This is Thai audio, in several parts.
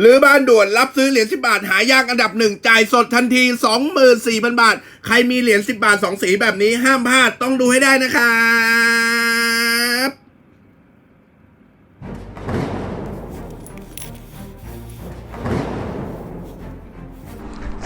หรือบ้านด่วนรับซื้อเหรียญ10 บาท หายากอันดับหนึ่งจ่ายสดทันที 24,000 บาท ใครมีเหรียญ10 บาท 2 สีแบบนี้ห้ามพลาดต้องดูให้ได้นะครับ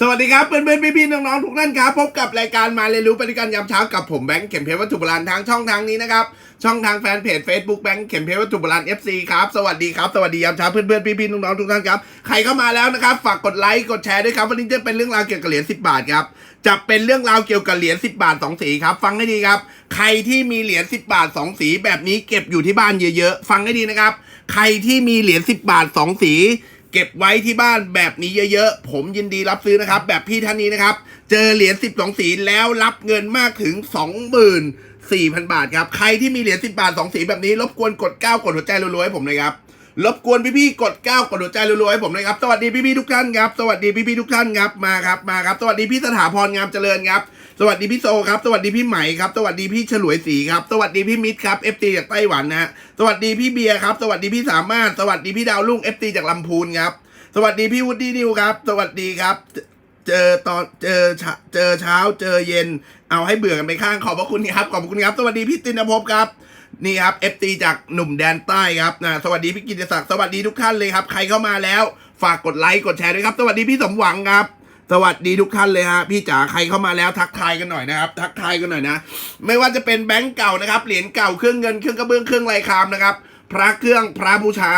สวัสดีครับเพื่อนเพื่อนพี่พี่ๆน้องๆทุกท่านครับ พบกับรายการมาเรียนรู้ปฏิการยามเช้ากับผมแบงค์เข็มเพชรวัตถุโบราณทางช่องทางนี้นะครับ ช่องทางแฟนเพจ Facebook แบงค์เข็มเพชรวัตถุโบราณ FC ครับสวัสดีครับสวัสดียามเช้าเพื่อนเพื่อนพี่พี่ๆน้องๆทุกท่านครับใครเข้ามาแล้วนะครับฝากกดไลค์กดแชร์ด้วยครับวันนี้จะเป็นเรื่องราวเกี่ยวกับเหรียญ10 บาทครับจะเป็นเรื่องราวเกี่ยวกับเหรียญ10 บาทสองสีครับฟังให้ดีครับ ใครที่มีเหรียญ10 บาทสองสีแบบนี้เก็บอยู่ที่บ้านเยอะๆ ฟังให้ดีนะครับ ใครที่มีเหรียญ10 บาทสองสี เก็บไว้ที่บ้านแบบนี้เยอะๆ ผมยินดีรับซื้อนะครับ แบบพี่ท่านนี้นะครับ เจอเหรียญ 12 สีแล้วรับเงินมากถึง 24,000 บาทครับ ใครที่มีเหรียญ10 บาท 2 สีแบบนี้ รบกวนกด 9 กดหัวใจรัวๆให้ผมเลยครับ รบกวนพี่ๆ กด 9 กดหัวใจรัวๆให้ผมเลยครับ สวัสดีพี่ๆ ทุกท่านครับ สวัสดีพี่ๆ ทุกท่านครับ มาครับ มาครับ สวัสดีพี่สถาพรงามเจริญครับ สวัสดีพี่โซครับ สวัสดีพี่ใหม่ครับ สวัสดีพี่ฉลวยศรีครับ สวัสดีพี่มิตรครับ FT จากไต้หวันนะฮะ สวัสดีพี่เบียร์ครับ สวัสดีพี่สามารถ สวัสดีพี่ดาวรุ่ง FT จากลำพูนครับ สวัสดีพี่วูดดี้นิวครับ สวัสดีครับ เจอตอนเจอเช้าเจอเช้า เจอเย็น เอาให้เบื่อกันไปข้าง ขอบพระคุณครับ ขอบคุณครับ สวัสดีพี่ตินภพครับนี่ครับ FT จากหนุ่มแดนใต้ครับนะสวัสดีพี่กิติศักดิ์สวัสดีทุกท่านเลยครับ ใครเข้ามาแล้ว ฝากกดไลค์กดแชร์ด้วยครับ สวัสดีพี่สมหวังครับ สวัสดีทุกท่านเลยฮะพี่จ๋าใครเข้ามาแล้วทักทายกันหน่อยนะครับ ทักทายกันหน่อยนะ ไม่ว่าจะเป็นแบงก์เก่านะครับเหรียญเก่าเครื่องเงินเครื่องกระเบื้องเครื่องลายคามนะครับ พระเครื่องพระบูชา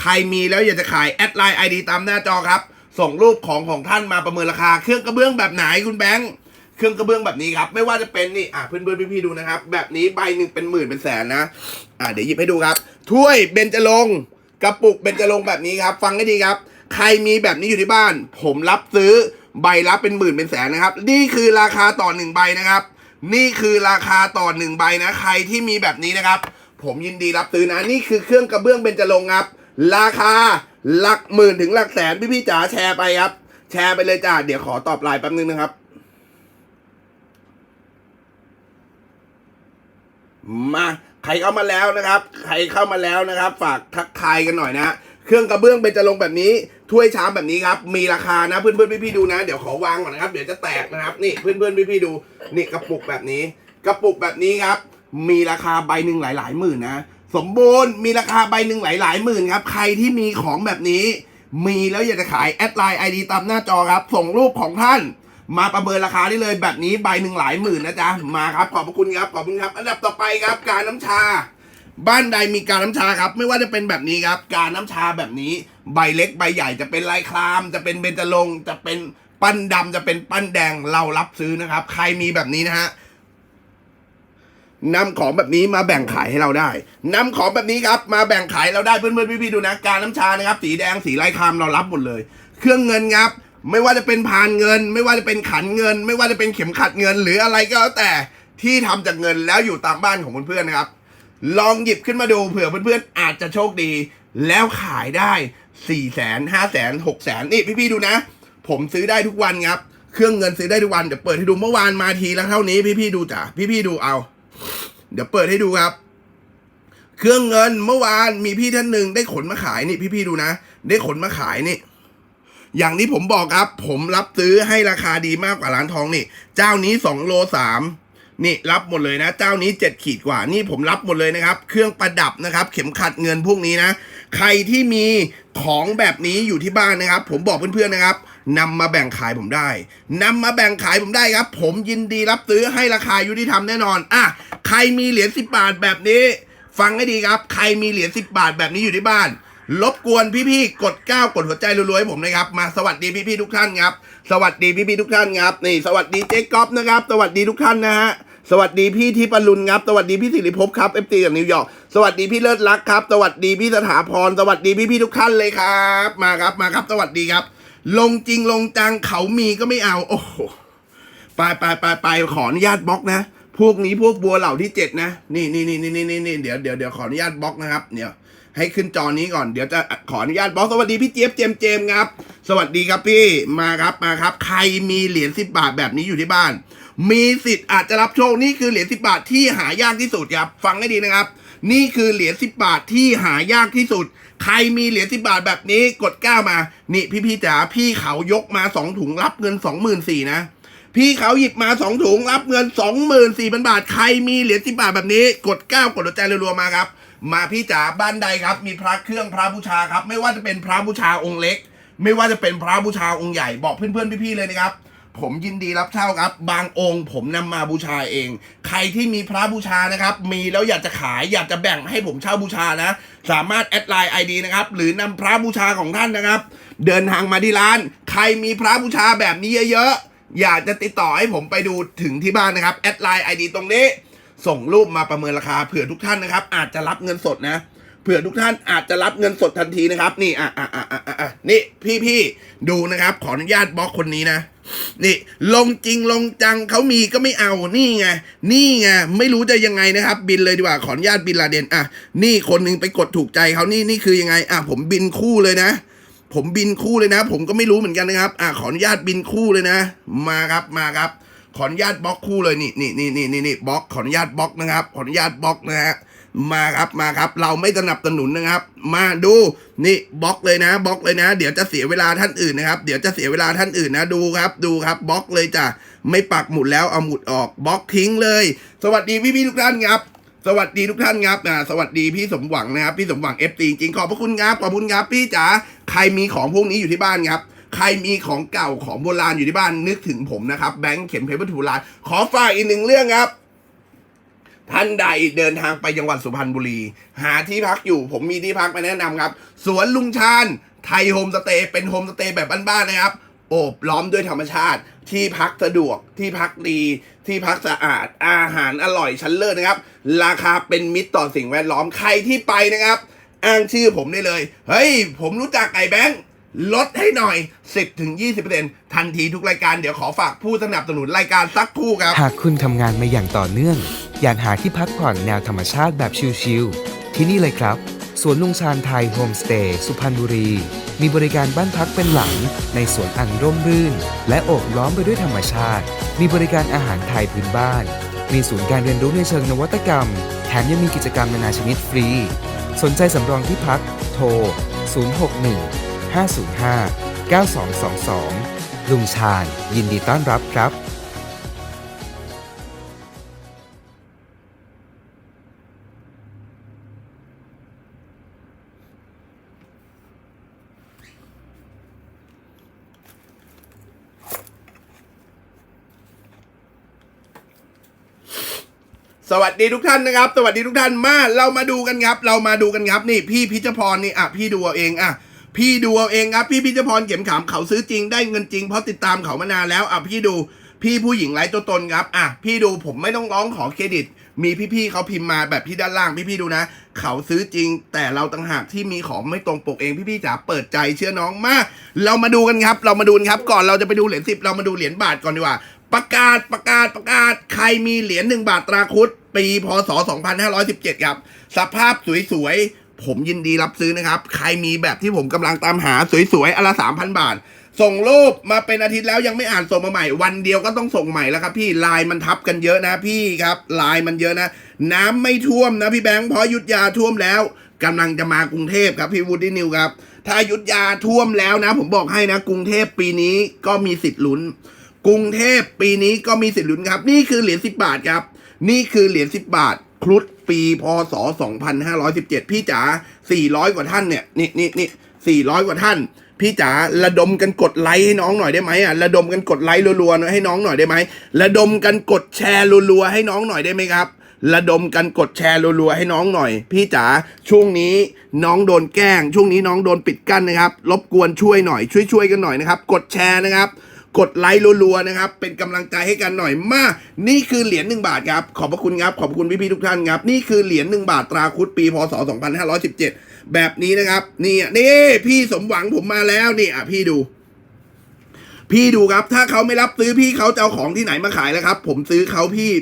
ใครมีแล้วอยากจะขายแอดไลน์ไอดีตามหน้าจอครับ ส่งรูปของของท่านมาประเมินราคา เครื่องกระเบื้องแบบไหนคุณแบงค์เครื่องกระเบื้องแบบนี้ครับ ไม่ว่าจะเป็นนี่อะเพื่อนเพื่อนพี่ๆดูนะครับ แบบนี้ใบหนึ่งเป็นหมื่นเป็นแสนนะอะเดี๋ยวหยิบให้ดูครับ ถ้วยเบญจรงค์กระปุกเบญจรงค์แบบนี้ครับ ฟังให้ดีครับ ใครมีแบบนี้อยู่ที่บ้าน ผมรับซื้อ ใบละเป็นหมื่นเป็นแสนนะครับ นี่คือราคาต่อหนึ่งใบนะครับ นี่คือราคาต่อหนึ่งใบนะใครที่มีแบบนี้นะครับ ผมยินดีรับซื้อนะนี่คือเครื่องกระเบื้องเบญจรงครับ ราคาหลักหมื่นถึงหลักแสนพี่ๆจ๋าแชร์ไปครับ แชร์ไปเลยจ้าเดี๋ยวขอตอบไลน์แป๊บนึงนะครับ มาใครเข้ามาแล้วนะครับ ใครเข้ามาแล้วนะครับ ฝากทักทายกันหน่อยนะ เครื่องกระเบื้องเป็นจะงแบบนี้ ถ้วยชามแบบนี้ครับ มีราคานะเพื่อนเพื่อนๆพี่ๆดูนะ เดี๋ยวขอวางก่อนนะครับเดี๋ยวจะแตกนะครับนี่เพื่อนเพื่อนๆพี่ๆดูนี่กระปุกแบบนี้ กระปุกแบบนี้ครับ มีราคาใบหนึ่งหลายๆหมื่นนะสมบูรณ์มีราคาใบหนึ่งหลายๆหมื่นครับ ใครที่มีของแบบนี้ มีแล้วอยากจะขายแอดไลน์ไอดีตามหน้าจอครับ ส่งรูปของท่าน มาประเมินราคาได้เลยแบบนี้ใบหนึ่งหลายหมื่นนะจ๊ะมาครับขอบพระคุณครับขอบคุณครับ อันดับต่อไปครับ การน้ำชา บ้านใดมีการน้ำชาครับ ไม่ว่าจะเป็นแบบนี้ครับ การน้ำชาแบบนี้ ใบเล็กใบใหญ่จะเป็นลายคราม จะเป็นเบญจรงจะเป็นปั้นดำจะเป็นปั้นแดงเรารับซื้อนะครับ ใครมีแบบนี้นะฮะนำของแบบนี้มาแบ่งขายให้เราได้นำของแบบนี้ครับมาแบ่งขายเราได้เพื่อนๆพี่ๆดูนะ การน้ำชานะครับ สีแดงสีลายครามเรารับหมดเลย เครื่องเงินครับไม่ว่าจะเป็นพานเงิน ไม่ว่าจะเป็นขันเงิน ไม่ว่าจะเป็นเข็มขัดเงิน หรืออะไรก็แล้วแต่ที่ทำจากเงินแล้วอยู่ตามบ้านของเพื่อนๆนะครับ ลองหยิบขึ้นมาดูเผื่อเพื่อนๆอาจจะโชคดี แล้วขายได้ สี่แสนห้าแสนหกแสนนี่พี่ๆดูนะ ผมซื้อได้ทุกวันครับ เครื่องเงินซื้อได้ทุกวัน เดี๋ยวเปิดให้ดูเมื่อวานมาทีและเท่านี้พี่ๆดูจ้ะพี่ๆดูเอา เดี๋ยวเปิดให้ดูครับ เครื่องเงินเมื่อวานมีพี่ท่านหนึ่งได้ขนมาขายนี่พี่ๆดูนะ ได้ขนมาขายนี่อย่างที่ผมบอกครับ ผมรับซื้อให้ราคาดีมากกว่าร้านทองนี่ เจ้านี้สองโลสาม นี่รับหมดเลยนะ เจ้านี้เจ็ดขีดกว่านี่ผมรับหมดเลยนะครับ เครื่องประดับนะครับ เข็มขัดเงินพวกนี้นะ ใครที่มีของแบบนี้อยู่ที่บ้านนะครับ ผมบอกเพื่อนๆนะครับนำมาแบ่งขายผมได้นำมาแบ่งขายผมได้ครับ ผมยินดีรับซื้อให้ราคายุติธรรมแน่นอนอะใครมีเหรียญสิบบาทแบบนี้ ฟังให้ดีครับ ใครมีเหรียญสิบบาทแบบนี้อยู่ที่บ้านรบกวนพี่ๆ กดก้าวกดหัวใจรัวๆให้ผมนะครับ มาสวัสดีพี่ๆทุกท่านครับ สวัสดีพี่ๆทุกท่านครับ นี่ สวัสดีเจ๊ก๊อฟนะครับ สวัสดีทุกท่านนะฮะ สวัสดีพี่ทิปรุณครับสวัสดีพี่สิริภพครับเอฟซีจากนิวยอร์กสวัสดีพี่เลิศรักครับสวัสดีพี่สถาพรสวัสดีพี่พี่ๆทุกท่านเลยครับ มาครับมาครับ สวัสดีครับ ลงจริงลงจังเขามีก็ไม่เอา โอ้โหไปไปไปไปขออนุญาตบล็อกนะ พวกนี้พวกบัวเหล่าที่เจ็ดนะนี่นี่นี่นี่นี่นี่เดี๋ยวเดี๋ยวเดี๋ยวขออนุญาตบล็อกนะครับเดี๋ยวให้ขึ้นจอนี้ก่อนเดี๋ยวจะขออนุญาตบล็อกสวัสดีพี่เจี๊ยบเจมเจมครับ สวัสดีครับพี่มาครับมาครับ ใครมีเหรียญสิบบาทแบบนี้อยู่ที่บ้าน มีสิทธิ์อาจจะรับโชคนี่คือเหรียญสิบบาทที่หายากที่สุดครับฟังให้ดีนะครับ นี่คือเหรียญสิบบาทที่หายากที่สุด ใครมีเหรียญสิบาทแบบนี้กดก้าวมา นี่พี่พี่จ๋าพี่เขายกมาสองถุงรับเงินสองหมื่นสี่นะพี่เขาหยิบมาสองถุงรับเงินสองหมื่นสี่พันบาทใครมีเหรียญสิบาทแบบนี้ กดก้าวกดหัวใจรัวๆมาครับ มาพี่จ๋าบ้านใดครับ มีพระเครื่องพระบูชาครับ ไม่ว่าจะเป็นพระบูชาองค์เล็ก ไม่ว่าจะเป็นพระบูชาองค์ใหญ่บอกเพื่อนๆพี่ๆเลยนะครับ ผมยินดีรับเช่าครับ บางองค์ผมนำมาบูชาเอง ใครที่มีพระบูชานะครับ มีแล้วอยากจะขายอยากจะแบ่งให้ผมเช่าบูชานะ สามารถแอดไลน์ไอดีนะครับ หรือนำพระบูชาของท่านนะครับ เดินทางมาที่ร้าน ใครมีพระบูชาแบบนี้เยอะๆอยากจะติดต่อให้ผมไปดูถึงที่บ้านนะครับแอดไลน์ไอดีตรงนี้ ส่งรูปมาประเมินราคาเผื่อทุกท่านนะครับ อาจจะรับเงินสดนะ เผื่อทุกท่านอาจจะรับเงินสดทันทีนะครับ นี่อะอะอะอะอะอะนี่พี่พี่ดูนะครับ ขออนุญาตบล็อกคนนี้นะ นี่ ลงจริงลงจังเขามีก็ไม่เอานี่ไงนี่ไงไม่รู้จะยังไงนะครับ บินเลยดีกว่าขออนุญาตบินลาเดนอะนี่คนหนึงไปกดถูกใจเขานี่นี่คือยังไงอะผมบินคู่เลยนะ ผมบินคู่เลยนะ ผมก็ไม่รู้เหมือนกันนะครับอะขออนุญาตบินคู่เลยนะ มาครับมาครับ ขออนุญาตบล็อกคู่เลยนี่นี่นี่นี่นี่บล็อกขออนุญาตบล็อกนะครับ ขออนุญาตบล็อกนะฮะ มาครับมาครับ เราไม่สนับสนุนนะครับ มาดูนี่บล็อกเลยนะบล็อกเลยนะ เดี๋ยวจะเสียเวลาท่านอื่นนะครับ เดี๋ยวจะเสียเวลาท่านอื่นนะดูครับดูครับบล็อกเลยจ้ะไม่ปักหมุดแล้วเอาหมุดออกบล็อกทิ้งเลย สวัสดีพี่พี่ๆทุกท่านครับสวัสดีทุกท่านครับสวัสดีพี่สมหวังนะครับ พี่สมหวังเอฟตีจริงๆขอบพระคุณครับขอบคุณครับพี่จ๋าใครมีของพวกนี้อยู่ที่บ้านครับใครมีของเก่าของโบราณอยู่ที่บ้านนึกถึงผมนะครับแบงค์เข็มเพชรวัตถุโบราณขอฝากอีกหนึ่งเรื่องครับ ท่านใดเดินทางไปจังหวัดสุพรรณบุรี หาที่พักอยู่ผมมีที่พักมาแนะนำครับ สวนลุงชาญไทยโฮมสเตย์เป็นโฮมสเตย์แบบบ้านๆนะครับ โอบล้อมด้วยธรรมชาติ ที่พักสะดวกที่พักดี ที่พักสะอาด อาหารอร่อยชั้นเลิศนะครับ ราคาเป็นมิตรต่อสิ่งแวดล้อมใครที่ไปนะครับ อ้างชื่อผมได้เลย เฮ้ย ผมรู้จักไอ้แบงค์ ลดให้หน่อย 10-20%ทันทีทุกรายการเดี๋ยวขอฝากผู้สนับสนุนรายการสักครู่ครับ หากคุณทำงานมาอย่างต่อเนื่อง อยากหาที่พักผ่อนแนวธรรมชาติแบบชิลๆ ที่นี่เลยครับ สวนลุงชาญไทยโฮมสเตย์สุพรรณบุรี มีบริการบ้านพักเป็นหลัง ในสวนอันร่มรื่น และโอบล้อมไปด้วยธรรมชาติ มีบริการอาหารไทยพื้นบ้าน มีศูนย์การเรียนรู้ในเชิงนวัตกรรม แถมยังมีกิจกรรมนานาชนิดฟรี สนใจสำรองที่พัก โทร 061 505 9222 ลุงชาญยินดีต้อนรับครับสวัสดีทุกท่านนะครับ สวัสดีทุกท่านมาเรามาดูกันครับ เรามาดูกันครับ นี่พี่พิชพรนี่อะพี่ดูเอาเองอะ พี่ดูเอาเองครับพี่พิชพรเข็มขามเขาซื้อจริงได้เงินจริงเพราะติดตามเขามานานแล้วอะพี่ดูพี่ผู้หญิงไร้ตัวตนครับอะพี่ดูผมไม่ต้องร้องขอเครดิต มีพี่ๆเขาพิมพ์มาแบบที่ด้านล่างพี่ๆดูนะ เขาซื้อจริง แต่เราต่างหากที่มีของไม่ตรงปกเองพี่ๆจ๋าเปิดใจเชื่อน้องมาก เรามาดูกันครับ เรามาดูนครับก่อนเราจะไปดูเหรียญสิบเรามาดูเหรียญบาทก่อนดีกว่า ประกาศประกาศประกาศใครมีเหรียญหนึ่งบาทตราคุดปีพศ 2517 ครับ สภาพสวยๆ ผมยินดีรับซื้อนะครับ ใครมีแบบที่ผมกำลังตามหาสวยๆอนละ3,000บาท ส่งรูปมาเป็นอาทิตย์แล้วยังไม่อ่านส่งมาใหม่ วันเดียวก็ต้องส่งใหม่แล้วครับ พี่ลายมันทับกันเยอะนะพี่ครับลายมันเยอะนะ น้ำไม่ท่วมนะพี่แบงค์เพราะยุทธยาท่วมแล้วกำลังจะมากรุงเทพครับพี่วูดดี้นิวครับถ้ายุทธยาท่วมแล้วนะ ผมบอกให้นะ กรุงเทพปีนี้ก็มีสิทธิ์ลุ้น กรุงเทพปีนี้ก็มีสิทธิ์ลุ้นครับ นี่คือเหรียญ10บบาทครับ นี่คือเหรียญ10บาท ครุฑปีพศ 2517 พี่จ๋า 400 กว่าท่านเนี่ย นี่นี่นี่400 กว่าท่าน พี่จ๋าระดมกันกดไลค์ให้น้องหน่อยได้ไหมอะ ระดมกันกดไลค์รัวๆให้น้องหน่อยได้ไหม ระดมกันกดแชร์รัวๆให้น้องหน่อยได้ไหมครับ ระดมกันกดแชร์รัวๆให้น้องหน่อย พี่จ๋า ช่วงนี้น้องโดนแกล้ง ช่วงนี้น้องโดนปิดกั้นนะครับ รบกวนช่วยหน่อย ช่วยๆกันหน่อยนะครับ กดแชร์นะครับ กดไลค์รัวๆนะครับ เป็นกำลังใจให้กันหน่อยมานี่คือเหรียญหนึ่งบาทครับ ขอบพระคุณครับ ขอบคุณพี่ๆทุกท่านครับ นี่คือเหรียญหนึ่งบาทตราคุดปีพศ 2517 แบบนี้นะครับนี่นี่พี่สมหวังผมมาแล้วนี่อะพี่ดู พี่ดูครับ ถ้าเขาไม่รับซื้อพี่เขาจะเอาของที่ไหนมาขายแล้วครับ ผมซื้อเขาพี่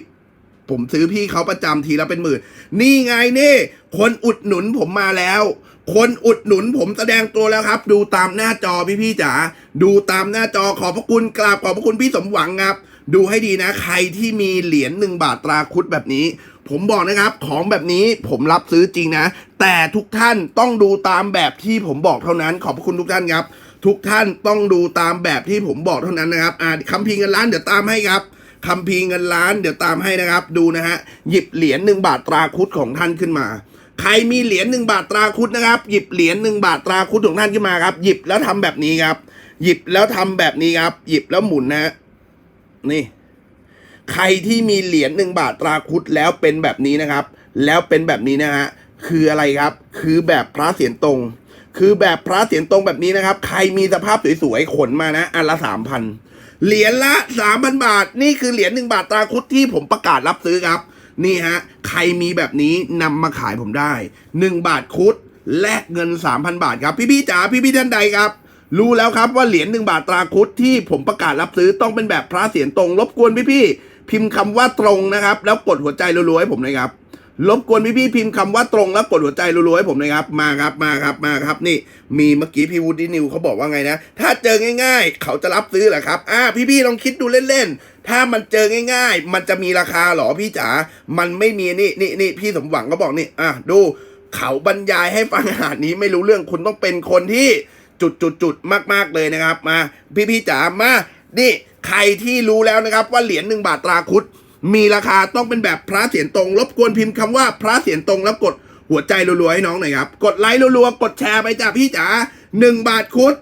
ผมซื้อพี่เขาประจำทีละเป็นหมื่น นี่ไงนี่ คนอุดหนุนผมมาแล้ว คนอุดหนุนผมแสดงตัวแล้วครับ ดูตามหน้าจอพี่พี่จ๋าดูตามหน้าจอขอบพระคุณกราบขอบพระคุณพี่สมหวังครับ ดูให้ดีนะ ใครที่มีเหรียญหนึ่งบาทตราคุดแบบนี้ ผมบอกนะครับ ของแบบนี้ผมรับซื้อจริงนะ แต่ทุกท่านต้องดูตามแบบที่ผมบอกเท่านั้น ขอบพระคุณทุกท่านครับ ทุกท่านต้องดูตามแบบที่ผมบอกเท่านั้นนะครับอ่าคำพิงเงินล้านเดี๋ยวตามให้ครับคำพีร์เงินล้านเดี๋ยวตามให้นะครับ ดูนะฮะหยิบเหรียญหนึ่งบาทตราคุดของท่านขึ้นมา ใครมีเหรียญหนึ่งบาทตราคุดนะครับ หยิบเหรียญหนึ่งบาทตราคุดของท่านขึ้นมาครับ หยิบแล้วทำแบบนี้ครับ หยิบแล้วทำแบบนี้ครับ หยิบแล้วหมุนนะนี่ ใครที่มีเหรียญหนึ่งบาทตราคุดแล้วเป็นแบบนี้นะครับ แล้วเป็นแบบนี้นะฮะคืออะไรครับ คือแบบพระเสียรตรง คือแบบพระเสียรตรงแบบนี้นะครับ ใครมีสภาพสวยๆขนมานะอันละสามพันเหรียญละสามพันบาท นี่คือเหรียญหนึ่งบาทตราคุดที่ผมประกาศรับซื้อครับ นี่ฮะ ใครมีแบบนี้นำมาขายผมได้หนึ่งบาทคุดแลกเงินสามพันบาทครับ พี่พี่จ๋าพี่พี่ท่านใดครับรู้แล้วครับว่าเหรียญหนึ่งบาทตราคุดที่ผมประกาศรับซื้อต้องเป็นแบบพระเสียรตรง รบกวนพี่พี่พิมพ์คำว่าตรงนะครับ แล้วกดหัวใจรัวๆให้ผมหน่อยครับ รบกวนพี่ๆพิมพ์คำว่าตรงแล้วกดหัวใจรัวๆให้ผมหนะครับ มาครับมาครับมาครับนี่ มีเมื่อกี้พี่วูดดี้นิวเขาบอกว่าไงนะ ถ้าเจอง่าย ๆ เขาจะรับซื้อเหรอครับอ่าพี่ๆลองคิดดูเล่นๆ ถ้ามันเจอง่าย ๆ มันจะมีราคาหรอพี่จ๋ามันไม่มีนี่นี่นี่พี่สมหวังก็บอกนี่อะดูเขาบรรยายให้ฟังหารนี้ไม่รู้เรื่องคุณต้องเป็นคนที่จุดจุดจุดมากๆเลยนะครับ มา พี่ๆจ๋ามานี่ใครที่รู้แล้วนะครับว่าเหรียญหนึ่งบาทตราคุด มีราคาต้องเป็นแบบพระเสียรตรง รบกวนพิมพ์คำว่าพระเสียรตรงแล้วกดหัวใจรัวๆให้น้องหน่อยครับ กดไลค์รัวๆ กดแชร์ไปจ้ะพี่จ๋าหนึ่งบาทคุด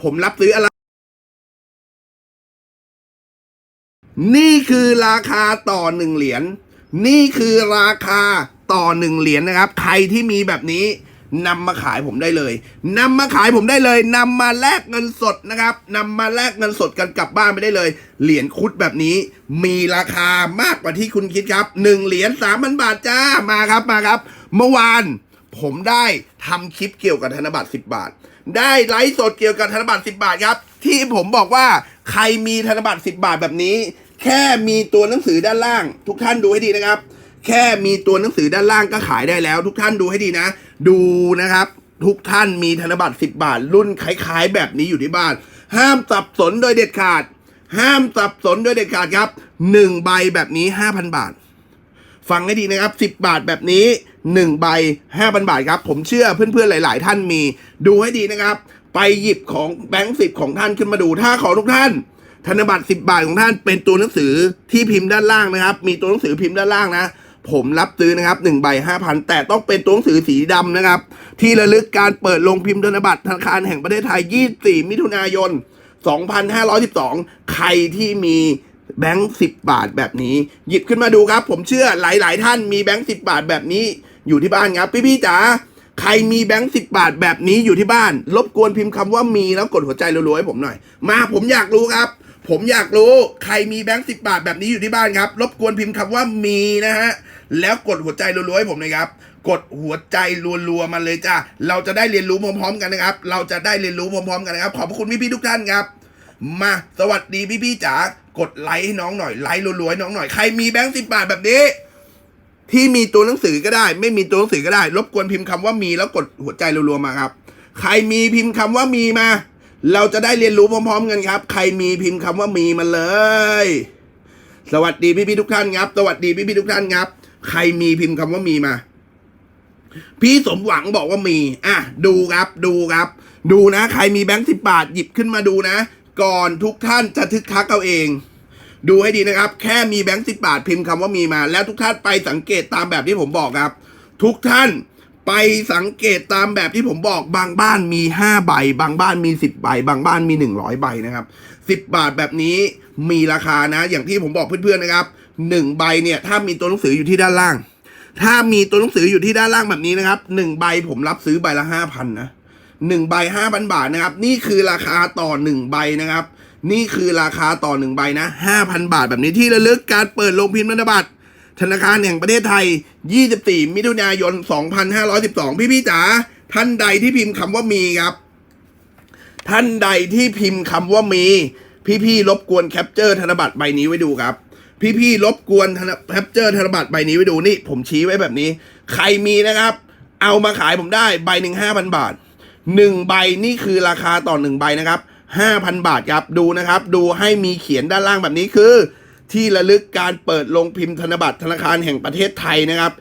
ผมรับซื้ออะไร นี่คือราคาต่อหนึ่งเหรียญ นี่คือราคาต่อหนึ่งเหรียญนะครับ ใครที่มีแบบนี้ นำมาขายผมได้เลยนำมาขายผมได้เลยนำมาแลกเงินสดนะครับนำมาแลกเงินสดกันกลับบ้านไปได้เลย เหรียญคุดแบบนี้ มีราคามากกว่าที่คุณคิดครับหนึ่งเหรียญสามพันบาทจ้ามาครับมาครับ เมื่อวานผมได้ทำคลิปเกี่ยวกับธนบัตร10 บาท ได้ไลฟ์สดเกี่ยวกับธนบัตร10 บาทครับ ที่ผมบอกว่าใครมีธนบัตร10 บาทแบบนี้ แค่มีตัวหนังสือด้านล่าง ทุกท่านดูให้ดีนะครับ แค่มีตัวหนังสือด้านล่างก็ขายได้แล้ว ทุกท่านดูให้ดีนะ ดูนะครับ ทุกท่านมีธนบัตร10 บาท รุ่นคล้าย ๆ แบบนี้อยู่ที่บ้าน ห้ามสับสนโดยเด็ดขาด ห้ามสับสนโดยเด็ดขาดครับหนึ่งใบแบบนี้ 5,000 บาท ฟังให้ดีนะครับ 10 บาทแบบนี้ 1 ใบ 5,000 บาทครับ ผมเชื่อเพื่อนๆหลาย ๆ ท่านมี ดูให้ดีนะครับ ไปหยิบของแบงค์สิบของท่านขึ้นมาดู ถ้าของทุกท่านธนบัตร10 บาทของท่านเป็นตัวหนังสือที่พิมพ์ด้านล่างนะครับ มีตัวหนังสือพิมพ์ด้านล่างนะ ผมรับซื้อนะครับ1ใบ5,000 แต่ต้องเป็นตัวหนังสือสีดำนะครับ ที่ระลึกการเปิดลงพิมพ์ธนบัตรธนาคารแห่งประเทศไทย 24 มิถุนายน 2512 ใครที่มีแบงค์สิบาทแบบนี้ หยิบขึ้นมาดูครับ ผมเชื่อหลาย ๆ ท่านมีแบงค์สิบาทแบบนี้อยู่ที่บ้านครับพี่ๆจ๋าใครมีแบงค์สิบาทแบบนี้อยู่ที่บ้าน รบกวนพิมพ์คำว่ามีแล้วกดหัวใจรัวๆให้ผมหน่อย มาผมอยากรู้ครับ ผมอยากรู้ใครมีแบงค์สิบาทแบบนี้อยู่ที่บ้านครับ รบกวนพิมพ์คำว่ามีนะฮะ แล้วกดหัวใจรัวๆให้ผมน่อยครับ กดหัวใจรัวๆมาเลยจ้าเราจะได้เรียนรู้พร้อมๆกันนะครับ เราจะได้เรียนรู้พร้อมๆกันนะครับ ขอบคุณพี่ๆทุกท่านครับ มาสวัสดีพี่ๆจ๋ากดไลค์ให้น้องหน่อยไลค์รัวๆให้น้องหน่อยใครมีแบงค์สิบบาทแบบนี้ที่มีตัวหนังสือก็ได้ ไม่มีตัวหนังสือก็ได้ รบกวนพิมพ์คำว่ามีแล้วกดหัวใจรัวๆมาครับ ใครมีพิมพ์คำว่ามีมา เราจะได้เรียนรู้พร้อมๆกันครับ ใครมีพิมพ์คำว่ามีมาเลย สวัสดีพี่ๆทุกท่านครับ สวัสดีพี่ๆทุกท่านครับ ใครมีพิมพ์คำว่ามีมา พี่สมหวังบอกว่ามี อะ ดูครับ ดูครับ ดูนะ ใครมีแบงค์สิบบาทหยิบขึ้นมาดูนะ ก่อนทุกท่านจะทึกทักเอาเอง ดูให้ดีนะครับ แค่มีแบงค์สิบบาทพิมพ์คำว่ามีมา แล้วทุกท่านไปสังเกตตามแบบที่ผมบอกครับ ทุกท่านไปสังเกตตามแบบที่ผมบอกบางบ้านมีห้าใบ บางบ้านมีสิบใบ บางบ้านมีหนึ่งร้อยใบนะครับสิบบาทแบบนี้มีราคานะ อย่างที่ผมบอกเพื่อนๆนะครับ หนึ่งใบเนี่ยถ้ามีตัวหนังสืออยู่ที่ด้านล่าง ถ้ามีตัวหนังสืออยู่ที่ด้านล่างแบบนี้นะครับหนึ่งใบผมรับซื้อใบละห้าพันนะหนึ่งใบห้าพันบาทนะครับ นี่คือราคาต่อหนึ่งใบนะครับ นี่คือราคาต่อหนึ่งใบนะ5,000บาทแบบนี้ที่ระลึกการเปิดลงพิมพ์ธนบัตรธนาคารแห่งประเทศไทย 24 มิถุนายน 2512 พี่ๆจ๋าท่านใดที่พิมพ์คำว่ามีครับ ท่านใดที่พิมพ์คำว่ามี พี่ๆรบกวนแคปเจอร์ธนบัตรใบนี้ไว้ดูครับ พี่ๆรบกวนแคปเจอร์ธนบัตรใบนี้ไว้ดูนี่ ผมชี้ไว้แบบนี้ ใครมีนะครับ เอามาขายผมได้ใบหนึ่งห้าพันบาทหนึ่งใบนี่คือราคาต่อหนึ่งใบนะครับห้าพันบาทครับดูนะครับ ดูให้มีเขียนด้านล่างแบบนี้คือ ที่ระลึกการเปิดลงพิมพ์ธนบัตรธนาคารแห่งประเทศไทยนะครับ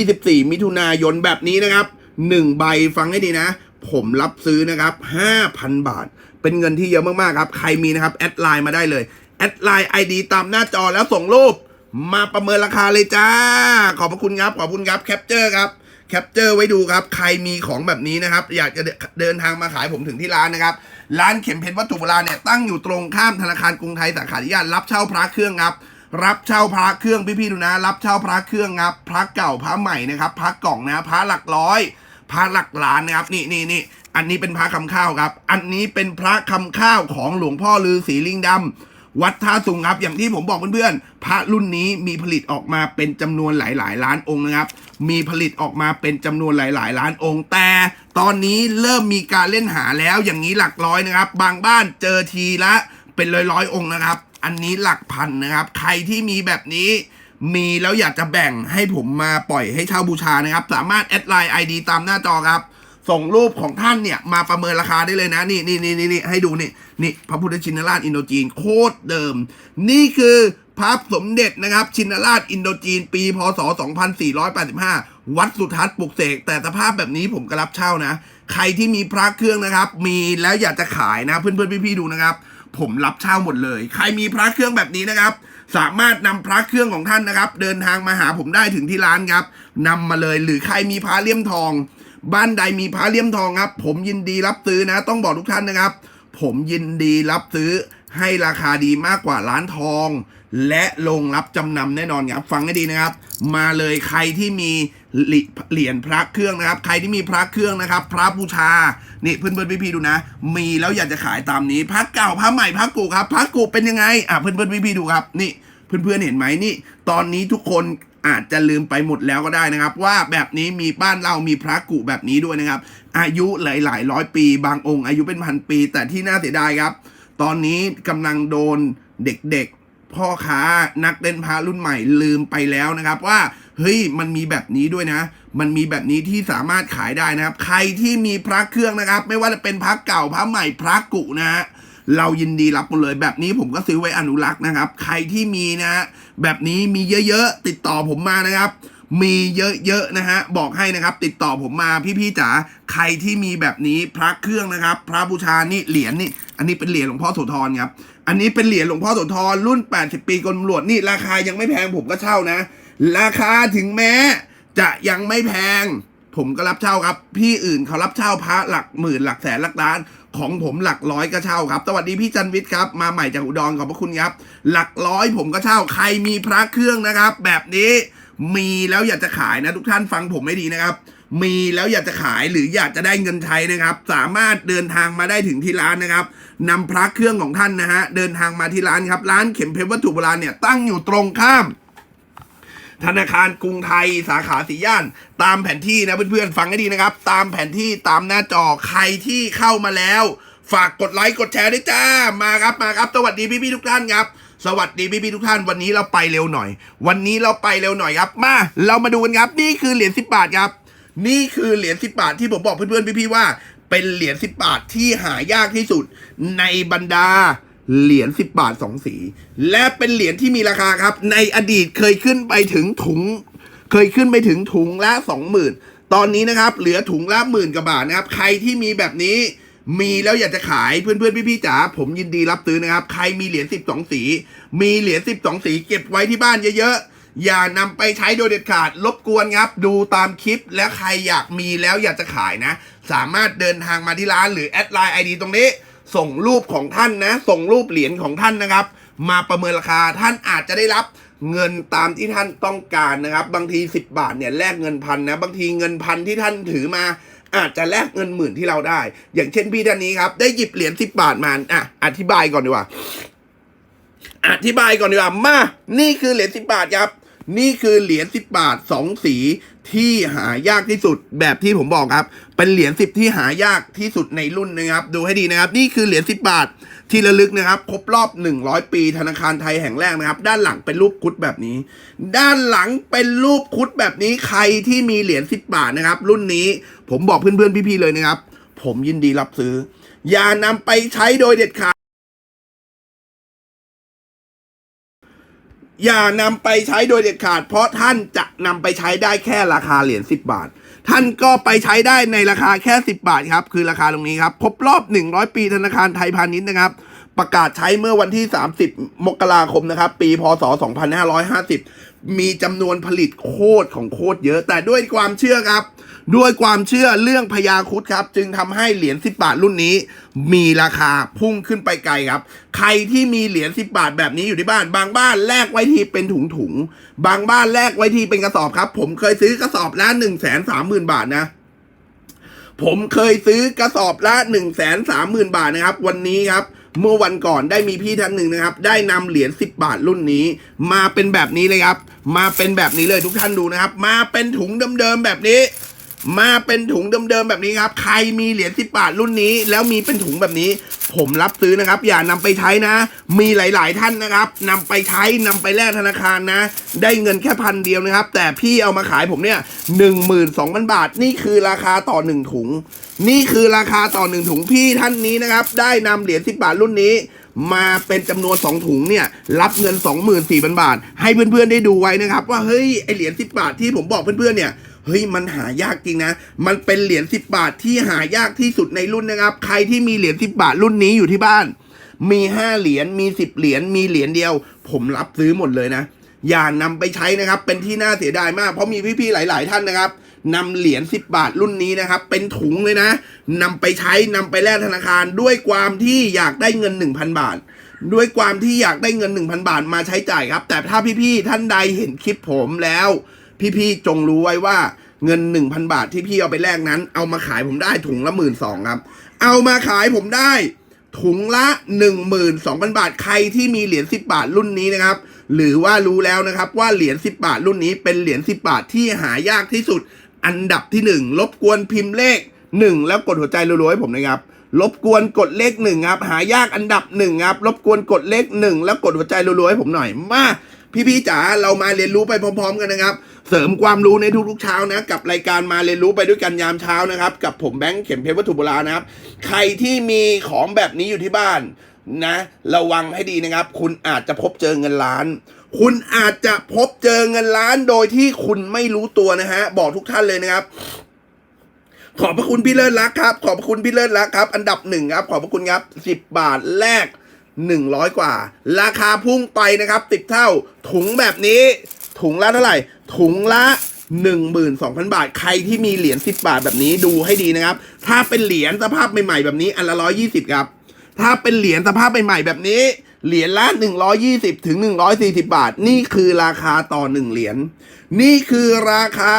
24มิถุนายนแบบนี้นะครับ1ใบฟังให้ดีนะ ผมรับซื้อนะครับ5,000บาท เป็นเงินที่เยอะมากๆครับ ใครมีนะครับ แอดไลน์มาได้เลย แอดไลน์ ID ตามหน้าจอแล้วส่งรูป มาประเมินราคาเลยจ้า ขอบพระคุณครับ ขอบคุณครับแคปเจอร์ครับแคปเจอร์ไว้ดูครับ ใครมีของแบบนี้นะครับ อยากจะเดินทางมาขายผมถึงที่ร้านนะครับ ร้านเข็มเพชรวัตถุโบราณเนี่ยตั้งอยู่ตรงข้ามธนาคารกรุงไทยสาขาธิยาตรับเช่าพระเครื่องครับ รับเช่าพระเครื่องพี่ๆดูนะ รับเช่าพระเครื่องครับ พระเก่าพระใหม่นะครับ พระกล่องนะพระหลักร้อย พระหลักล้านนะครับ นี่นี่นี่อันนี้เป็นพระคำข้าวครับ อันนี้เป็นพระคำข้าวของหลวงพ่อลือศรีลิงดำ วัดท่าสุงครับ อย่างที่ผมบอกเพื่อนๆพระรุ่นนี้มีผลิตออกมาเป็นจำนวนหลาย ๆ ล้านองค์นะครับ มีผลิตออกมาเป็นจำนวนหลาย ๆ ล้านองค์ แต่ตอนนี้เริ่มมีการเล่นหาแล้วอย่างนี้หลักร้อยนะครับ บางบ้านเจอทีละเป็นร้อยร้อยๆองค์นะครับ อันนี้หลักพันนะครับ ใครที่มีแบบนี้มีแล้วอยากจะแบ่งให้ผมมาปล่อยให้เช่าบูชานะครับ สามารถแอดไลน์ ID ตามหน้าจอครับ ส่งรูปของท่านเนี่ยมาประเมินราคาได้เลยนะนี่นี่นี่นี่นี่ให้ดูนี่นี่พระพุทธชินราชอินโดจีนโคตรเดิม นี่คือพระสมเด็จนะครับชินราชอินโดจีน ปี พศ 2485 วัดสุทัศน์ปลุกเสก แต่สภาพแบบนี้ผมก็รับเช่านะ ใครที่มีพระเครื่องนะครับ มีแล้วอยากจะขายนะ เพื่อนเพื่อนๆพี่ๆ ดูนะครับ ผมรับเช่าหมดเลย ใครมีพระเครื่องแบบนี้นะครับ สามารถนำพระเครื่องของท่านนะครับ เดินทางมาหาผมได้ถึงที่ร้านครับนำมาเลยหรือใครมีพระเลี่ยมทอง บ้านใดมีพระเลี่ยมทองครับ ผมยินดีรับซื้อนะ ต้องบอกทุกท่านนะครับ ผมยินดีรับซื้อให้ราคาดีมากกว่าร้านทอง และลงรับจำนำแน่นอนครับ ฟังให้ดีนะครับ มาเลยใครที่มีเหรียญพระเครื่องนะครับ ใครที่มีพระเครื่องนะครับ พระบูชา นี่เพื่อนเพื่อนพี่ๆดูนะ มีแล้วอยากจะขายตามนี้พระเก่าพระใหม่พระกูครับพระกูเป็นยังไงอะเพื่อนเพื่อนพี่ๆดูครับ นี่เพื่อนๆเห็นไหมนี่ ตอนนี้ทุกคน อาจจะลืมไปหมดแล้วก็ได้นะครับ ว่าแบบนี้มีบ้านเรามีพระกุแบบนี้ด้วยนะครับ อายุหลาย ๆ ร้อยปี บางองค์อายุเป็นพันปี แต่ที่น่าเสียดายครับ ตอนนี้กำลังโดนเด็กๆ พ่อค้านักเล่นพระรุ่นใหม่ลืมไปแล้วนะครับ ว่าเฮ้ยมันมีแบบนี้ด้วยนะ มันมีแบบนี้ที่สามารถขายได้นะครับ ใครที่มีพระเครื่องนะครับ ไม่ว่าจะเป็นพระเก่าพระใหม่พระกุนะฮะเรายินดีรับหมดเลยแบบนี้ผมก็ซื้อไว้อนุรักษ์นะครับ ใครที่มีนะ แบบนี้มีเยอะๆ ติดต่อผมมานะครับ มีเยอะๆนะฮะบอกให้นะครับติดต่อผมมาพี่ๆจ๋าใครที่มีแบบนี้พระเครื่องนะครับ พระบูชานี่เหรียญนี่ อันนี้เป็นเหรียญหลวงพ่อโสธรครับอันนี้เป็นเหรียญหลวงพ่อโสธรรุ่น 80 ปีกรมหลวดนี่ราคายังไม่แพงผมก็เช่านะ ราคาถึงแม้จะยังไม่แพง ผมก็รับเช่าครับ พี่อื่นเขารับเช่าพระหลักหมื่นหลักแสนหลักล้าน ของผมหลักร้อยก็เช่าครับ สวัสดีพี่จันวิทย์ครับ มาใหม่จากอุดรขอบพระคุณครับ หลักร้อยผมก็เช่า ใครมีพระเครื่องนะครับ แบบนี้มีแล้วอยากจะขายนะทุกท่านฟังผมไม่ดีนะครับ มีแล้วอยากจะขายหรืออยากจะได้เงินใช้นะครับ สามารถเดินทางมาได้ถึงที่ร้านนะครับนำพระเครื่องของท่านนะฮะเดินทางมาที่ร้านครับ ร้านเข็มเพชรวัตถุโบราณเนี่ยตั้งอยู่ตรงข้าม ธนาคารกรุงไทยสาขาสีย่าน ตามแผนที่นะเพื่อนๆฟังให้ดีนะครับ ตามแผนที่ตามหน้าจอใครที่เข้ามาแล้ว ฝากกดไลค์กดแชร์ด้วยจ้ามาครับมาครับ สวัสดีพี่ๆทุกท่านครับสวัสดีพี่ๆทุกท่านวันนี้เราไปเร็วหน่อย วันนี้เราไปเร็วหน่อยครับ มา เรามาดูกันครับ นี่คือเหรียญสิบบาทครับ นี่คือเหรียญสิบบาทที่ผมบอกเพื่อนๆพี่ๆว่า เป็นเหรียญสิบบาทที่หายากที่สุดในบรรดา เหรียญสิบบาทสองสี และเป็นเหรียญที่มีราคาครับ ในอดีตเคยขึ้นไปถึงถุง เคยขึ้นไปถึงถุงละสองหมื่นตอนนี้นะครับ เหลือถุงละหมื่นกว่าบาทนะครับ ใครที่มีแบบนี้มีแล้วอยากจะขายเพื่อนๆพี่ๆจ๋าผมยินดีรับซื้อนะครับ ใครมีเหรียญสิบสองสี มีเหรียญสิบสองสี เก็บไว้ที่บ้านเยอะๆ อย่านำไปใช้โดยเด็ดขาดรบกวนครับ ดูตามคลิปและใครอยากมีแล้วอยากจะขายนะ สามารถเดินทางมาที่ร้านหรือแอดไลน์ไอดีตรงนี้ ส่งรูปของท่านนะ ส่งรูปเหรียญของท่านนะครับ มาประเมินราคาท่านอาจจะได้รับเงินตามที่ท่านต้องการนะครับ บางที 10 บาทเนี่ยแลกเงินพันนะบางทีเงินพันที่ท่านถือมา อาจจะแลกเงินหมื่นที่เราได้ อย่างเช่นพี่ท่านนี้ครับ ได้หยิบเหรียญสิบบาทมาอะอธิบายก่อนดีกว่า อธิบายก่อนดีกว่ามา นี่คือเหรียญสิบบาทครับ นี่คือเหรียญสิบบาทสองสีที่หายากที่สุดแบบที่ผมบอกครับ เป็นเหรียญสิบที่หายากที่สุดในรุ่นนะครับ ดูให้ดีนะครับ นี่คือเหรียญสิบบาทที่ระลึกนะครับ ครบรอบ 100 ปีธนาคารไทยแห่งแรกนะครับ ด้านหลังเป็นรูปคุดแบบนี้ ด้านหลังเป็นรูปคุดแบบนี้ใครที่มีเหรียญสิบบาทนะครับ รุ่นนี้ผมบอกเพื่อนๆพี่ๆเลยนะครับ ผมยินดีรับซื้อ อย่านำไปใช้โดยเด็ดขาด อย่านำไปใช้โดยเด็ดขาด เพราะท่านจะนำไปใช้ได้แค่ราคาเหรียญ10 บาท ท่านก็ไปใช้ได้ในราคาแค่ 10 บาทครับ คือราคาตรงนี้ครับครบรอบ 100 ปีธนาคารไทยพาณิชย์นะครับ ประกาศใช้เมื่อวันที่ 30 มกราคมนะครับ ปีพศ 2550 มีจำนวนผลิตโคตรของโคตรเยอะ แต่ด้วยความเชื่อครับ ด้วยความเชื่อเรื่องพญาครุดครับ จึงทำให้เหรียญ10 บาทรุ่นนี้ มีราคาพุ่งขึ้นไปไกลครับ ใครที่มีเหรียญ10 บาทแบบนี้อยู่ที่บ้าน บางบ้านแลกไว้ทีเป็นถุงถุงๆบางบ้านแลกไว้ทีเป็นกระสอบครับ ผมเคยซื้อกระสอบละ1 3 0 0 0 0บาทนะผมเคยซื้อกระสอบละ1 3 0 0 0 0 บาทนะครับ วันนี้ครับ เมื่อวันก่อนได้มีพี่ท่านหนึ่งนะครับ ได้นำเหรียญ10 บาทรุ่นนี้ มาเป็นแบบนี้เลยครับ มาเป็นแบบนี้เลยทุกท่านดูนะครับ มาเป็นถุงเดิมๆแบบนี้ มาเป็นถุงเดิมๆแบบนี้ครับ ใครมีเหรียญสิบบาทรุ่นนี้ แล้วมีเป็นถุงแบบนี้ ผมรับซื้อนะครับ อย่านำไปใช้นะ มีหลายๆท่านนะครับนำไปใช้นำไปแลกธนาคารนะ ได้เงินแค่พันเดียวนะครับ แต่พี่เอามาขายผมเนี่ยหนึ่งหมื่นสองพันบาท นี่คือราคาต่อหนึ่งถุง นี่คือราคาต่อหนึ่งถุงพี่ท่านนี้นะครับ ได้นำเหรียญสิบบาทรุ่นนี้มาเป็นจำนวน 2 ถุงเนี่ย รับเงิน 24,000 บาท ให้เพื่อนๆได้ดูไว้นะครับ ว่าเฮ้ยไอเหรียญ10 บาทที่ผมบอกเพื่อนๆเนี่ย เฮ้ยมันหายากจริงนะ มันเป็นเหรียญ10 บาทที่หายากที่สุดในรุ่นนะครับ ใครที่มีเหรียญ10 บาทรุ่นนี้อยู่ที่บ้าน มี5เหรียญมี10เหรียญมีเหรียญเดียว ผมรับซื้อหมดเลยนะ อย่านำไปใช้นะครับ เป็นที่น่าเสียดายมาก เพราะมีพี่ๆหลาย ๆ ท่านนะครับนำเหรียญ10 บาทรุ่นนี้นะครับ เป็นถุงเลยนะนำไปใช้นำไปแลกธนาคารด้วยความที่อยากได้เงิน 1,000 บาท ด้วยความที่อยากได้เงิน 1,000 บาทมาใช้จ่ายครับ แต่ถ้าพี่ๆท่านใดเห็นคลิปผมแล้ว พี่ๆจงรู้ไว้ว่าเงิน 1,000 บาทที่พี่เอาไปแลกนั้น เอามาขายผมได้ถุงละหมื่นสองครับ เอามาขายผมได้ถุงละ 12,000 บาทใครที่มีเหรียญ10 บาทรุ่นนี้นะครับ หรือว่ารู้แล้วนะครับว่าเหรียญ10 บาทรุ่นนี้เป็นเหรียญ10 บาทที่หายากที่สุด อันดับที่ 1 รบกวนพิมพ์เลข 1 แล้วกดหัวใจรัวๆให้ผมนะครับรบกวนกดเลขหนึ่งครับหายากอันดับหนึ่งครับรบกวนกดเลขหนึ่งแล้วกดหัวใจรัวๆให้ผมหน่อยมา พี่ๆจ๋าเรามาเรียนรู้ไปพร้อม ๆ กันนะครับ เสริมความรู้ในทุกๆเช้านะ กับรายการมาเรียนรู้ไปด้วยกันยามเช้านะครับ กับผมแบงค์เข็มเพชรวัตถุโบราณนะครับ ใครที่มีของแบบนี้อยู่ที่บ้านนะ ระวังให้ดีนะครับ คุณอาจจะพบเจอเงินล้าน คุณอาจจะพบเจอเงินล้านโดยที่คุณไม่รู้ตัวนะฮะ บอกทุกท่านเลยนะครับขอบพระคุณพี่เลิศรักครับ ขอบพระคุณพี่เลิศรักครับ อันดับหนึ่งครับ ขอบพระคุณครับสิบบาทแรก หนึ่งร้อยกว่า ราคาพุ่งไปนะครับสิบเท่าถุงแบบนี้ ถุงละเท่าไหร่ ถุงละหนึ่งหมื่นสองพันบาท ใครที่มีเหรียญสิบบาทแบบนี้ดูให้ดีนะครับ ถ้าเป็นเหรียญสภาพใหม่ๆแบบนี้อันละร้อยยี่สิบครับ ถ้าเป็นเหรียญสภาพใหม่ๆแบบนี้เหรียญละ 120 ถึง 140 บาท นี่คือราคาต่อ 1 เหรียญ นี่คือราคา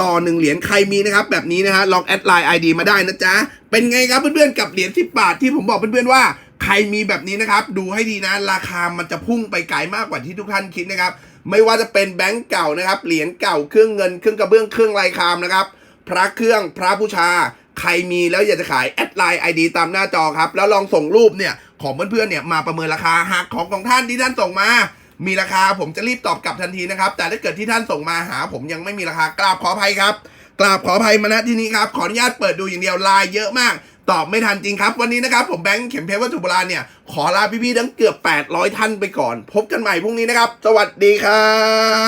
ต่อ 1 เหรียญ ใครมีนะครับแบบนี้นะฮะ ลองแอดไลน์ ID มาได้นะจ๊ะ เป็นไงครับเพื่อนๆ กับเหรียญ 10 บาทที่ผมบอกเพื่อนๆว่าใครมีแบบนี้นะครับ ดูให้ดีนะราคามันจะพุ่งไปไกลมากกว่าที่ทุกท่านคิดนะครับ ไม่ว่าจะเป็นแบงก์เก่านะครับ เหรียญเก่าเครื่องเงินเครื่องกระเบื้องเครื่องลายคามนะครับ พระเครื่องพระบูชา ใครมีแล้วอยากจะขายแอดไลน์ ID ตามหน้าจอครับ แล้วลองส่งรูปเนี่ยของเพื่อนๆเนี่ยมาประเมินราคาหากของของท่านที่ท่านส่งมามีราคาผมจะรีบตอบกลับทันทีนะครับ แต่ถ้าเกิดที่ท่านส่งมาหา ผมยังไม่มีราคากราบขออภัยครับกราบขออภัยมาณที่นี้ครับ ขออนุญาตเปิดดูอย่างเดียวไลน์เยอะมาก ตอบไม่ทันจริงครับ วันนี้นะครับ ผมแบงค์เข็มเพชรวัตถุโบราณเนี่ย ขอลาพี่ๆทั้งเกือบ 800 ท่านไปก่อน พบกันใหม่พรุ่งนี้นะครับ สวัสดีครั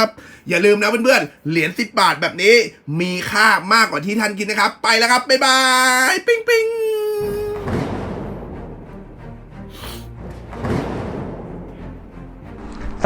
บ อย่าลืมนะเพื่อนๆ เหรียญ10 บาทแบบนี้ มีค่ามากกว่าที่ท่านคิดนะครับ ไปแล้วครับ บ๊ายบาย ปิ๊งปิ๊ง